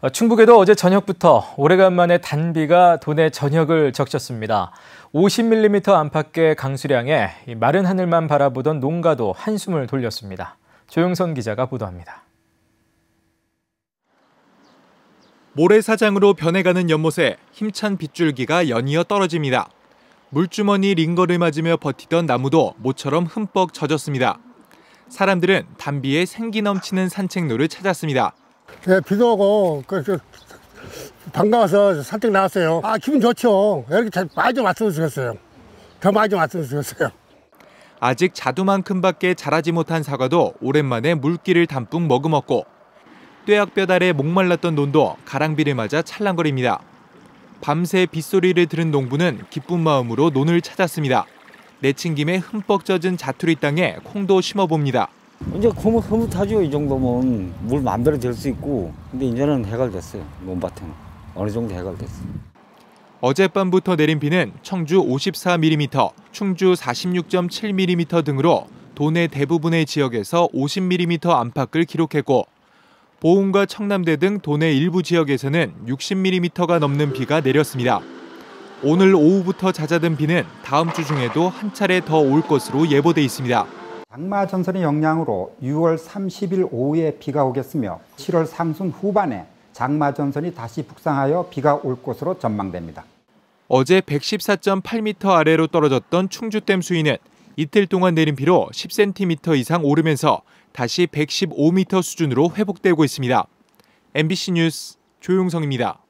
어, 충북에도 어제 저녁부터 오래간만에 단비가 도내 저녁을 적셨습니다. 50mm 안팎의 강수량에 마른 하늘만 바라보던 농가도 한숨을 돌렸습니다. 조영선 기자가 보도합니다. 모래사장으로 변해가는 연못에 힘찬 빗줄기가 연이어 떨어집니다. 물주머니 링거를 맞으며 버티던 나무도 모처럼 흠뻑 젖었습니다. 사람들은 단비에 생기 넘치는 산책로를 찾았습니다. 네, 비도 오고 그래서 반가워서 산책 나왔어요. 아 기분 좋죠. 이렇게 잘 많이 좀 왔으면 좋겠어요. 더 많이 좀 왔으면 좋겠어요. 아직 자두만큼밖에 자라지 못한 사과도 오랜만에 물기를 담뿍 머금었고 뙤약볕 아래 목말랐던 논도 가랑비를 맞아 찰랑거립니다. 밤새 빗소리를 들은 농부는 기쁜 마음으로 논을 찾았습니다. 내친 김에 흠뻑 젖은 자투리 땅에 콩도 심어봅니다. 이제 흐뭇, 흐뭇하죠. 이 정도면 물 마음대로 될 수 있고. 근데 이제는 해결됐어요. 논밭에는. 어느 정도 해결됐어요. 어젯밤부터 내린 비는 청주 54mm, 충주 46.7mm 등으로 도내 대부분의 지역에서 50mm 안팎을 기록했고 보은과 청남대 등 도내 일부 지역에서는 60mm가 넘는 비가 내렸습니다. 오늘 오후부터 잦아든 비는 다음 주 중에도 한 차례 더 올 것으로 예보돼 있습니다. 장마 전선의 영향으로 6월 30일 오후에 비가 오겠으며 7월 상순 후반에 장마 전선이 다시 북상하여 비가 올 것으로 전망됩니다. 어제 114.8m 아래로 떨어졌던 충주댐 수위는 이틀 동안 내린 비로 10cm 이상 오르면서 다시 115m 수준으로 회복되고 있습니다. MBC 뉴스 조용성입니다.